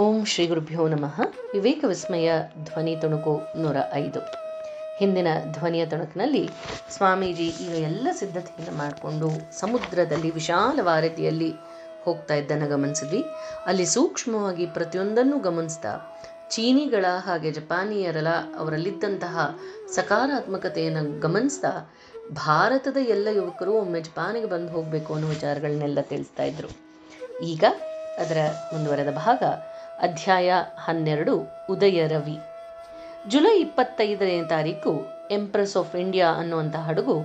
ಓಂ ಶ್ರೀ ಗುರುಭ್ಯೋ ನಮಃ. ವಿವೇಕ ವಿಸ್ಮಯ ಧ್ವನಿ ತುಣುಕು ನೂರ ಐದು. ಹಿಂದಿನ ಧ್ವನಿಯ ತುಣುಕಿನಲ್ಲಿ ಸ್ವಾಮೀಜಿ ಈಗ ಎಲ್ಲ ಸಿದ್ಧತೆಯನ್ನು ಮಾಡಿಕೊಂಡು ಸಮುದ್ರದಲ್ಲಿ ವಿಶಾಲ ವಾರತಿಯಲ್ಲಿ ಹೋಗ್ತಾ ಇದ್ದನ್ನು ಗಮನಿಸಿದ್ವಿ. ಅಲ್ಲಿ ಸೂಕ್ಷ್ಮವಾಗಿ ಪ್ರತಿಯೊಂದನ್ನು ಗಮನಿಸ್ತಾ ಚೀನಿಗಳ ಹಾಗೆ ಜಪಾನಿಯರಲ್ಲ ಅವರಲ್ಲಿದ್ದಂತಹ ಸಕಾರಾತ್ಮಕತೆಯನ್ನು ಗಮನಿಸ್ತಾ ಭಾರತದ ಎಲ್ಲ ಯುವಕರು ಒಮ್ಮೆ ಜಪಾನಿಗೆ ಬಂದು ಹೋಗಬೇಕು ಅನ್ನೋ ವಿಚಾರಗಳನ್ನೆಲ್ಲ ತಿಳಿಸ್ತಾ ಇದ್ರು. ಈಗ ಅದರ ಮುಂದುವರೆದ ಭಾಗ ಅಧ್ಯಾಯ ಹನ್ನೆರಡು, ಉದಯ ರವಿ. ಜುಲೈ ಇಪ್ಪತ್ತೈದನೇ ತಾರೀಕು ಎಂಪ್ರೆಸ್ ಆಫ್ ಇಂಡಿಯಾ ಅನ್ನುವಂಥ ಹಡಗು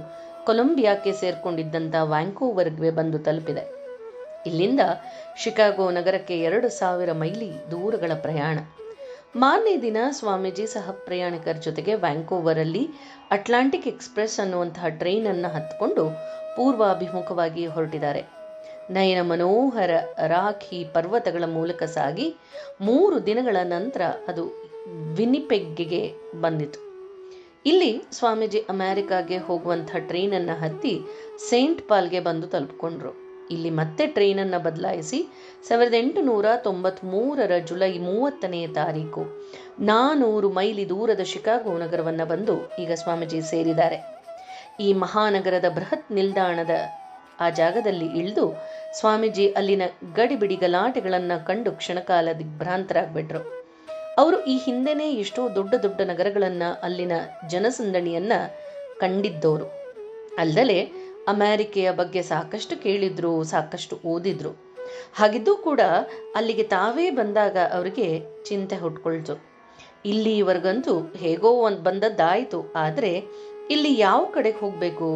ಕೊಲಂಬಿಯಾಕ್ಕೆ ಸೇರ್ಕೊಂಡಿದ್ದಂಥ ವ್ಯಾಂಕೋವರ್ಗೆ ಬಂದು ತಲುಪಿದೆ. ಇಲ್ಲಿಂದ ಶಿಕಾಗೋ ನಗರಕ್ಕೆ ಎರಡು ಸಾವಿರ ಮೈಲಿ ದೂರಗಳ ಪ್ರಯಾಣ. ಮಾರನೇ ದಿನ ಸ್ವಾಮೀಜಿ ಸಹ ಪ್ರಯಾಣಿಕರ ಜೊತೆಗೆ ವ್ಯಾಂಕೋವರಲ್ಲಿ ಅಟ್ಲಾಂಟಿಕ್ ಎಕ್ಸ್ಪ್ರೆಸ್ ಅನ್ನುವಂತಹ ಟ್ರೈನನ್ನು ಹತ್ತುಕೊಂಡು ಪೂರ್ವಾಭಿಮುಖವಾಗಿ ಹೊರಟಿದ್ದಾರೆ. ನಯನ ಮನೋಹರ ರಾಖಿ ಪರ್ವತಗಳ ಮೂಲಕ ಸಾಗಿ ಮೂರು ದಿನಗಳ ನಂತರ ಅದು ವಿನಿಪೆಗ್ಗೆ ಬಂದಿತು. ಇಲ್ಲಿ ಸ್ವಾಮೀಜಿ ಅಮೆರಿಕಾಗೆ ಹೋಗುವಂಥ ಟ್ರೈನನ್ನು ಹತ್ತಿ ಸೇಂಟ್ ಪಾಲ್ಗೆ ಬಂದು ತಲುಪಿಕೊಂಡ್ರು. ಇಲ್ಲಿ ಮತ್ತೆ ಟ್ರೈನನ್ನು ಬದಲಾಯಿಸಿ ಸಾವಿರದ ಎಂಟುನೂರ ತೊಂಬತ್ತ್ಮೂರರ ಜುಲೈ ಮೂವತ್ತನೆಯ ತಾರೀಕು ನಾನೂರು ಮೈಲಿ ದೂರದ ಶಿಕಾಗೋ ನಗರವನ್ನು ಬಂದು ಈಗ ಸ್ವಾಮೀಜಿ ಸೇರಿದ್ದಾರೆ. ಈ ಮಹಾನಗರದ ಬೃಹತ್ ನಿಲ್ದಾಣದ ಆ ಜಾಗದಲ್ಲಿ ಇಳಿದು ಸ್ವಾಮೀಜಿ ಅಲ್ಲಿನ ಗಡಿಬಿಡಿ ಗಲಾಟೆಗಳನ್ನು ಕಂಡು ಕ್ಷಣಕಾಲ ದಿಗ್ಭ್ರಾಂತರಾಗ್ಬಿಟ್ರು. ಅವರು ಈ ಹಿಂದೆನೇ ಎಷ್ಟೋ ದೊಡ್ಡ ದೊಡ್ಡ ನಗರಗಳನ್ನು ಅಲ್ಲಿನ ಜನಸಂದಣಿಯನ್ನ ಕಂಡಿದ್ದವರು ಅಲ್ಲದೆ ಅಮೆರಿಕೆಯ ಬಗ್ಗೆ ಸಾಕಷ್ಟು ಕೇಳಿದ್ರು, ಸಾಕಷ್ಟು ಓದಿದ್ರು. ಹಾಗಿದ್ದೂ ಕೂಡ ಅಲ್ಲಿಗೆ ತಾವೇ ಬಂದಾಗ ಅವರಿಗೆ ಚಿಂತೆ ಹುಟ್ಕೊಳ್ತು. ಇಲ್ಲಿವರೆಗಂತೂ ಹೇಗೋ ಒಂದು ಬಂದದ್ದಾಯಿತು, ಆದರೆ ಇಲ್ಲಿ ಯಾವ ಕಡೆಗೆ ಹೋಗಬೇಕು?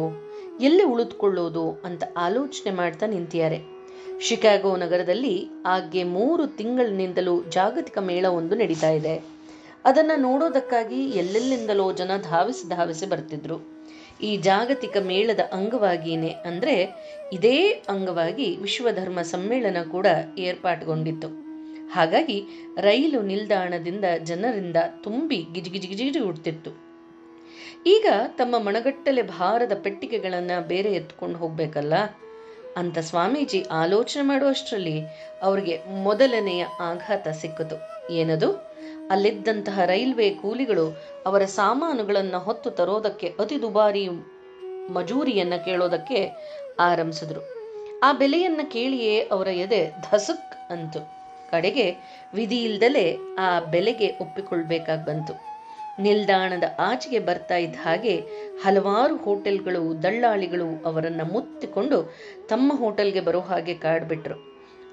ಎಲ್ಲಿ ಉಳಿದುಕೊಳ್ಳೋದು ಅಂತ ಆಲೋಚನೆ ಮಾಡ್ತಾ ನಿಂತಿದ್ದಾರೆ. ಶಿಕಾಗೋ ನಗರದಲ್ಲಿ ಆಗ್ಗೆ ಮೂರು ತಿಂಗಳಿನಿಂದಲೂ ಜಾಗತಿಕ ಮೇಳವೊಂದು ನಡೀತಾ ಇದೆ. ಅದನ್ನು ನೋಡೋದಕ್ಕಾಗಿ ಎಲ್ಲೆಲ್ಲಿಂದಲೋ ಜನ ಧಾವಿಸಿ ಧಾವಿಸಿ ಬರ್ತಿದ್ರು. ಈ ಜಾಗತಿಕ ಮೇಳದ ಅಂಗವಾಗಿಯೇ ಅಂದರೆ ಇದೇ ಅಂಗವಾಗಿ ವಿಶ್ವಧರ್ಮ ಸಮ್ಮೇಳನ ಕೂಡ ಏರ್ಪಾಟುಗೊಂಡಿತ್ತು. ಹಾಗಾಗಿ ರೈಲು ನಿಲ್ದಾಣದಿಂದ ಜನರಿಂದ ತುಂಬಿ ಗಿಜಿಗಿಜಿಗಿಜಿಗಿಜಿ ಹುಡ್ತಿತ್ತು. ಈಗ ತಮ್ಮ ಮಣಗಟ್ಟಲೆ ಭಾರದ ಪೆಟ್ಟಿಗೆಗಳನ್ನು ಬೇರೆ ಎತ್ಕೊಂಡು ಹೋಗಬೇಕಲ್ಲ? ಅಂತ ಸ್ವಾಮೀಜಿ ಆಲೋಚನೆ ಮಾಡುವಷ್ಟರಲ್ಲಿ ಅವರಿಗೆ ಮೊದಲನೆಯ ಆಘಾತ ಸಿಕ್ಕಿತು ಏನದು? ಅಲ್ಲಿದ್ದಂತಹ ರೈಲ್ವೆ ಕೂಲಿಗಳು ಅವರ ಸಾಮಾನುಗಳನ್ನು ಹೊತ್ತು ತರೋದಕ್ಕೆ ಅತಿ ದುಬಾರಿ ಮಜೂರಿಯನ್ನು ಕೇಳೋದಕ್ಕೆ ಆರಂಭಿಸಿದ್ರು. ಆ ಬೆಲೆಯನ್ನ ಕೇಳಿಯೇ ಅವರ ಎದೆ ಧಸುಕ್ ಅಂತು. ಕಡೆಗೆ ವಿಧಿ ಇಲ್ದಲೆ ಆ ಬೆಲೆಗೆ ಒಪ್ಪಿಕೊಳ್ಬೇಕಾಗಿ ಬಂತು. ನಿಲ್ದಾಣದ ಆಚೆಗೆ ಬರ್ತಾ ಇದ್ದ ಹಾಗೆ ಹಲವಾರು ಹೋಟೆಲ್ಗಳು, ದಳ್ಳಾಳಿಗಳು ಅವರನ್ನು ಮುತ್ತಿಕೊಂಡು ತಮ್ಮ ಹೋಟೆಲ್ಗೆ ಬರೋ ಹಾಗೆ ಕಾಡ್ಬಿಟ್ರು.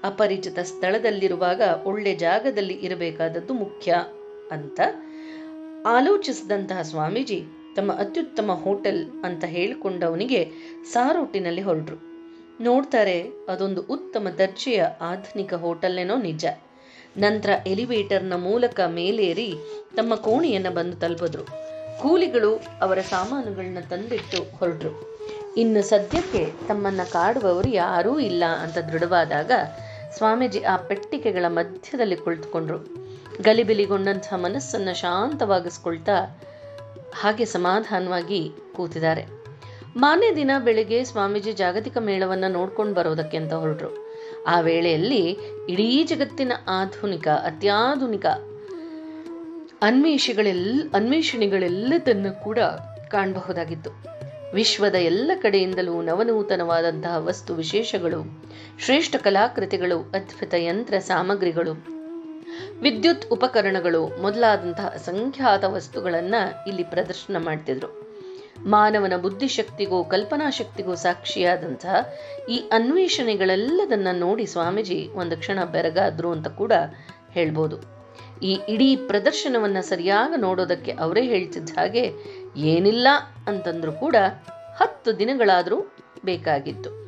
ಅಪರಿಚಿತ ಸ್ಥಳದಲ್ಲಿರುವಾಗ ಒಳ್ಳೆ ಜಾಗದಲ್ಲಿ ಇರಬೇಕಾದದ್ದು ಮುಖ್ಯ ಅಂತ ಆಲೋಚಿಸಿದಂತಹ ಸ್ವಾಮೀಜಿ ತಮ್ಮ ಅತ್ಯುತ್ತಮ ಹೋಟೆಲ್ ಅಂತ ಹೇಳಿಕೊಂಡವನಿಗೆ ಸಾರೋಟಿನಲ್ಲಿ ಹೊರಟ್ರು. ನೋಡ್ತಾರೆ, ಅದೊಂದು ಉತ್ತಮ ದರ್ಜೆಯ ಆಧುನಿಕ ಹೋಟೆಲ್ನೇನೋ ನಿಜ. ನಂತರ ಎಲಿವೇಟರ್ನ ಮೂಲಕ ಮೇಲೇರಿ ತಮ್ಮ ಕೋಣೆಯನ್ನು ಬಂದು ತಲುಪಿದ್ರು. ಕೂಲಿಗಳು ಅವರ ಸಾಮಾನುಗಳನ್ನ ತಂದಿಟ್ಟು ಹೊರಟ್ರು. ಇನ್ನು ಸದ್ಯಕ್ಕೆ ತಮ್ಮನ್ನ ಕಾಡುವವರು ಯಾರೂ ಇಲ್ಲ ಅಂತ ದೃಢವಾದಾಗ ಸ್ವಾಮೀಜಿ ಆ ಪೆಟ್ಟಿಗೆಗಳ ಮಧ್ಯದಲ್ಲಿ ಕುಳಿತುಕೊಂಡ್ರು. ಗಲಿಬಿಲಿಗೊಂಡಂತಹ ಮನಸ್ಸನ್ನು ಶಾಂತವಾಗಿಸ್ಕೊಳ್ತಾ ಹಾಗೆ ಸಮಾಧಾನವಾಗಿ ಕೂತಿದ್ದಾರೆ. ಮಾನ್ಯ ದಿನ ಬೆಳಿಗ್ಗೆ ಸ್ವಾಮೀಜಿ ಜಾಗತಿಕ ಮೇಳವನ್ನು ನೋಡ್ಕೊಂಡು ಬರೋದಕ್ಕೆ ಅಂತ ಹೊರಟ್ರು. ಆ ವೇಳೆಯಲ್ಲಿ ಇಡೀ ಜಗತ್ತಿನ ಆಧುನಿಕ, ಅತ್ಯಾಧುನಿಕ ಅನ್ವೇಷಿಗಳೆಲ್ಲ ಅನ್ವೇಷಣೆಗಳೆಲ್ಲದನ್ನು ಕೂಡ ಕಾಣಬಹುದಾಗಿತ್ತು. ವಿಶ್ವದ ಎಲ್ಲ ಕಡೆಯಿಂದಲೂ ನವನೂತನವಾದಂತಹ ವಸ್ತು ವಿಶೇಷಗಳು, ಶ್ರೇಷ್ಠ ಕಲಾಕೃತಿಗಳು, ಅದ್ಭುತ ಯಂತ್ರ ಸಾಮಗ್ರಿಗಳು, ವಿದ್ಯುತ್ ಉಪಕರಣಗಳು ಮೊದಲಾದಂತಹ ಅಸಂಖ್ಯಾತ ವಸ್ತುಗಳನ್ನು ಇಲ್ಲಿ ಪ್ರದರ್ಶನ ಮಾಡ್ತಿದ್ರು. ಮಾನವನ ಬುದ್ಧಿಶಕ್ತಿಗೂ ಕಲ್ಪನಾ ಶಕ್ತಿಗೂ ಸಾಕ್ಷಿಯಾದಂತಹ ಈ ಅನ್ವೇಷಣೆಗಳೆಲ್ಲದನ್ನ ನೋಡಿ ಸ್ವಾಮೀಜಿ ಒಂದು ಕ್ಷಣ ಬೆರಗಾದ್ರು ಅಂತ ಕೂಡ ಹೇಳ್ಬೋದು. ಈ ಇಡೀ ಪ್ರದರ್ಶನವನ್ನ ಸರಿಯಾಗಿ ನೋಡೋದಕ್ಕೆ ಅವರೇ ಹೇಳ್ತಿದ್ದ ಹಾಗೆ ಏನಿಲ್ಲ ಅಂತಂದ್ರೂ ಕೂಡ ಹತ್ತು ದಿನಗಳಾದರೂ ಬೇಕಾಗಿತ್ತು.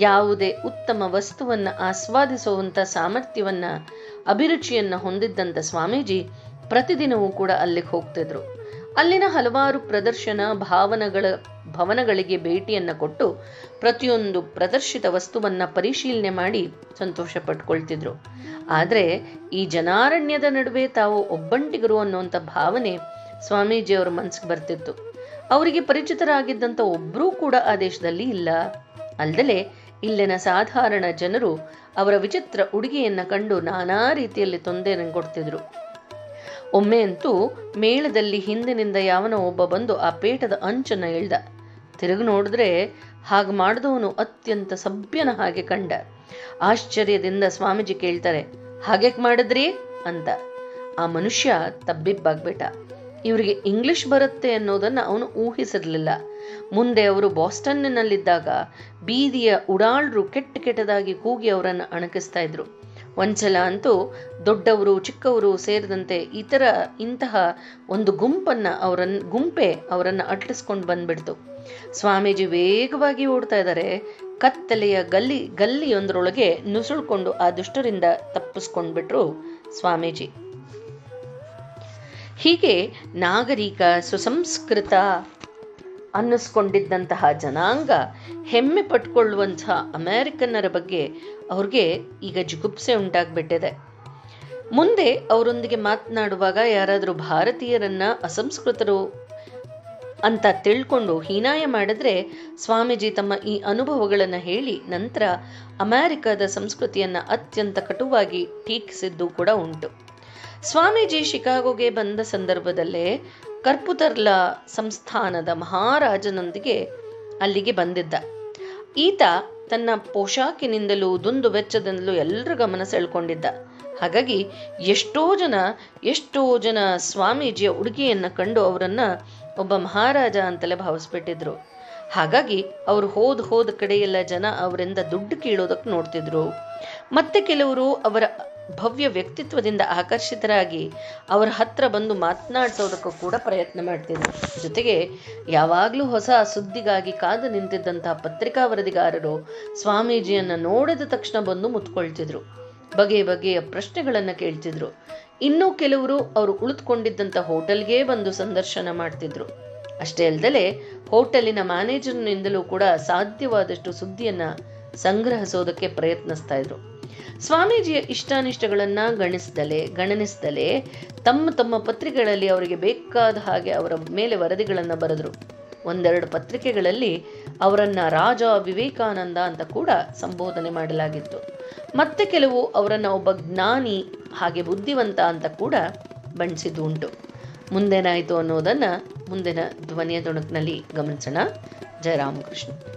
ಯಾವುದೇ ಉತ್ತಮ ವಸ್ತುವನ್ನು ಆಸ್ವಾದಿಸುವಂಥ ಸಾಮರ್ಥ್ಯವನ್ನು, ಅಭಿರುಚಿಯನ್ನು ಹೊಂದಿದ್ದಂಥ ಸ್ವಾಮೀಜಿ ಪ್ರತಿದಿನವೂ ಕೂಡ ಅಲ್ಲಿಗೆ ಹೋಗ್ತಿದ್ರು. ಅಲ್ಲಿನ ಹಲವಾರು ಪ್ರದರ್ಶನ, ಭಾವನಗಳ, ಭವನಗಳಿಗೆ ಭೇಟಿಯನ್ನು ಕೊಟ್ಟು ಪ್ರತಿಯೊಂದು ಪ್ರದರ್ಶಿತ ವಸ್ತುವನ್ನು ಪರಿಶೀಲನೆ ಮಾಡಿ ಸಂತೋಷ ಪಟ್ಕೊಳ್ತಿದ್ರು. ಆದರೆ ಈ ಜನಾರಣ್ಯದ ನಡುವೆ ತಾವು ಒಬ್ಬಂಟಿಗರು ಅನ್ನುವಂಥ ಭಾವನೆ ಸ್ವಾಮೀಜಿಯವರ ಮನಸ್ಸಿಗೆ ಬರ್ತಿತ್ತು. ಅವರಿಗೆ ಪರಿಚಿತರಾಗಿದ್ದಂಥ ಒಬ್ಬರೂ ಕೂಡ ಆ ದೇಶದಲ್ಲಿ ಇಲ್ಲ. ಅಲ್ಲದೆ ಇಲ್ಲಿನ ಸಾಧಾರಣ ಜನರು ಅವರ ವಿಚಿತ್ರ ಉಡುಗೆಯನ್ನು ಕಂಡು ನಾನಾ ರೀತಿಯಲ್ಲಿ ತೊಂದರೆ ಕೊಡ್ತಿದ್ರು. ಒಮ್ಮೆ ಅಂತೂ ಮೇಳದಲ್ಲಿ ಹಿಂದಿನಿಂದ ಯಾವನೋ ಒಬ್ಬ ಬಂದು ಆ ಪೇಟದ ಅಂಚನ್ನು ಇಳ್ದ ತಿರುಗಿ ನೋಡಿದ್ರೆ ಹಾಗೆ ಮಾಡಿದವನು ಅತ್ಯಂತ ಸಭ್ಯನ ಹಾಗೆ ಕಂಡ. ಆಶ್ಚರ್ಯದಿಂದ ಸ್ವಾಮೀಜಿ ಕೇಳ್ತಾರೆ ಹಾಗೆ ಮಾಡಿದ್ರಿ? ಅಂತ. ಆ ಮನುಷ್ಯ ತಬ್ಬಿಬ್ಬಾಗ್ಬಿಟ್ಟ. ಇವರಿಗೆ ಇಂಗ್ಲಿಷ್ ಬರುತ್ತೆ ಅನ್ನೋದನ್ನು ಅವನು ಊಹಿಸಿರಲಿಲ್ಲ. ಮುಂದೆ ಅವರು ಬಾಸ್ಟನ್ನಲ್ಲಿದ್ದಾಗ ಬೀದಿಯ ಉಡಾಳ್ರು ಕೆಟ್ಟ ಕೆಟ್ಟದಾಗಿ ಕೂಗಿ ಅವರನ್ನು ಅಣಕಿಸ್ತಾ ಇದ್ರು. ಒಂದ್ಸಲ ಅಂತೂ ದೊಡ್ಡವರು, ಚಿಕ್ಕವರು ಸೇರಿದಂತೆ ಇತರ ಇಂತಹ ಒಂದು ಗುಂಪನ್ನು ಅವರನ್ನ ಗುಂಪೆ ಅವರನ್ನು ಅಟ್ಟಿಸ್ಕೊಂಡು ಬಂದ್ಬಿಡ್ತು. ಸ್ವಾಮೀಜಿ ವೇಗವಾಗಿ ಓಡ್ತಾ ಇದ್ದಾರೆ. ಕತ್ತಲೆಯ ಗಲ್ಲಿ, ಗಲ್ಲಿಯೊಂದರೊಳಗೆ ನುಸುಳ್ಕೊಂಡು ಆ ದುಷ್ಟರಿಂದ ತಪ್ಪಿಸ್ಕೊಂಡ್ಬಿಟ್ರು ಸ್ವಾಮೀಜಿ. ಹೀಗೆ ನಾಗರಿಕ ಸುಸಂಸ್ಕೃತ ಅನ್ನಿಸ್ಕೊಂಡಿದ್ದಂತಹ ಜನಾಂಗ ಹೆಮ್ಮೆ ಪಟ್ಕೊಳ್ಳುವಂತಹ ಅಮೇರಿಕನ್ನರ ಬಗ್ಗೆ ಅವ್ರಿಗೆ ಈಗ ಜುಗುಪ್ಸೆ ಉಂಟಾಗ್ಬಿಟ್ಟಿದೆ. ಮುಂದೆ ಅವರೊಂದಿಗೆ ಮಾತನಾಡುವಾಗ ಯಾರಾದರೂ ಭಾರತೀಯರನ್ನ, ಅಸಂಸ್ಕೃತರು ಅಂತ ತಿಳ್ಕೊಂಡು ಹೀನಾಯ ಮಾಡಿದ್ರೆ ಸ್ವಾಮೀಜಿ ತಮ್ಮ ಈ ಅನುಭವಗಳನ್ನು ಹೇಳಿ ನಂತರ ಅಮೆರಿಕದ ಸಂಸ್ಕೃತಿಯನ್ನು ಅತ್ಯಂತ ಕಟುವಾಗಿ ಟೀಕಿಸಿದ್ದು ಕೂಡ ಉಂಟು. ಸ್ವಾಮೀಜಿ ಶಿಕಾಗೋಗೆ ಬಂದ ಸಂದರ್ಭದಲ್ಲೇ ಕರ್ಪುತರ್ಲಾ ಸಂಸ್ಥಾನದ ಮಹಾರಾಜನೊಂದಿಗೆ ಅಲ್ಲಿಗೆ ಬಂದಿದ್ದ. ಈತ ತನ್ನ ಪೋಷಾಕಿನಿಂದಲೂ ದುಂದು ವೆಚ್ಚದಿಂದಲೂ ಎಲ್ಲರ ಗಮನ ಸೆಳ್ಕೊಂಡಿದ್ದ ಹಾಗಾಗಿ ಎಷ್ಟೋ ಜನ ಎಷ್ಟೋ ಜನ ಸ್ವಾಮೀಜಿಯ ಉಡುಗೆಯನ್ನು ಕಂಡು ಅವರನ್ನ ಒಬ್ಬ ಮಹಾರಾಜ ಅಂತಲೇ ಭಾವಿಸ್ಬಿಟ್ಟಿದ್ರು. ಹಾಗಾಗಿ ಅವರು ಹೋದ ಹೋದ ಕಡೆಯೆಲ್ಲ ಜನ ಅವರಿಂದ ದುಡ್ಡು ಕೀಳೋದಕ್ಕೆ ನೋಡ್ತಿದ್ರು. ಮತ್ತೆ ಕೆಲವರು ಅವರ ಭವ್ಯ ವ್ಯಕ್ತಿತ್ವದಿಂದ ಆಕರ್ಷಿತರಾಗಿ ಅವರ ಹತ್ರ ಬಂದು ಮಾತನಾಡಿಸೋದಕ್ಕೂ ಕೂಡ ಪ್ರಯತ್ನ ಮಾಡ್ತಿದ್ರು. ಜೊತೆಗೆ ಯಾವಾಗಲೂ ಹೊಸ ಸುದ್ದಿಗಾಗಿ ಕಾದು ನಿಂತಿದ್ದಂತಹ ಪತ್ರಿಕಾ ವರದಿಗಾರರು ಸ್ವಾಮೀಜಿಯನ್ನು ನೋಡಿದ ತಕ್ಷಣ ಬಂದು ಮುತ್ಕೊಳ್ತಿದ್ರು. ಬಗೆ ಬಗೆಯ ಪ್ರಶ್ನೆಗಳನ್ನು ಕೇಳ್ತಿದ್ರು. ಇನ್ನೂ ಕೆಲವರು ಅವರು ಉಳಿದುಕೊಂಡಿದ್ದಂಥ ಹೋಟೆಲ್ಗೆ ಬಂದು ಸಂದರ್ಶನ ಮಾಡ್ತಿದ್ರು. ಅಷ್ಟೇ ಅಲ್ಲದೆ ಹೋಟೆಲಿನ ಮ್ಯಾನೇಜರ್ನಿಂದಲೂ ಕೂಡ ಸಾಧ್ಯವಾದಷ್ಟು ಸುದ್ದಿಯನ್ನು ಸಂಗ್ರಹಿಸೋದಕ್ಕೆ ಪ್ರಯತ್ನಿಸ್ತಾ ಇದ್ರು. ಸ್ವಾಮೀಜಿಯ ಇಷ್ಟಾನಿಷ್ಟಗಳನ್ನ ಗಣಿಸದಲೆ, ಗಣನಿಸ್ದಲೇ ತಮ್ಮ ತಮ್ಮ ಪತ್ರಿಕೆಗಳಲ್ಲಿ ಅವರಿಗೆ ಬೇಕಾದ ಹಾಗೆ ಅವರ ಮೇಲೆ ವರದಿಗಳನ್ನು ಬರೆದ್ರು. ಒಂದೆರಡು ಪತ್ರಿಕೆಗಳಲ್ಲಿ ಅವರನ್ನ ರಾಜ ವಿವೇಕಾನಂದ ಅಂತ ಕೂಡ ಸಂಬೋಧನೆ ಮಾಡಲಾಗಿತ್ತು. ಮತ್ತೆ ಕೆಲವು ಅವರನ್ನ ಒಬ್ಬ ಜ್ಞಾನಿ, ಹಾಗೆ ಬುದ್ಧಿವಂತ ಅಂತ ಕೂಡ ಬಣ್ಣಿಸಿದ್ದು ಉಂಟು ಮುಂದೇನಾಯಿತು ಅನ್ನೋದನ್ನ ಮುಂದಿನ ಧ್ವನಿಯ ತುಣುಕಿನಲ್ಲಿ ಗಮನಿಸೋಣ. ಜಯರಾಮಕೃಷ್ಣ.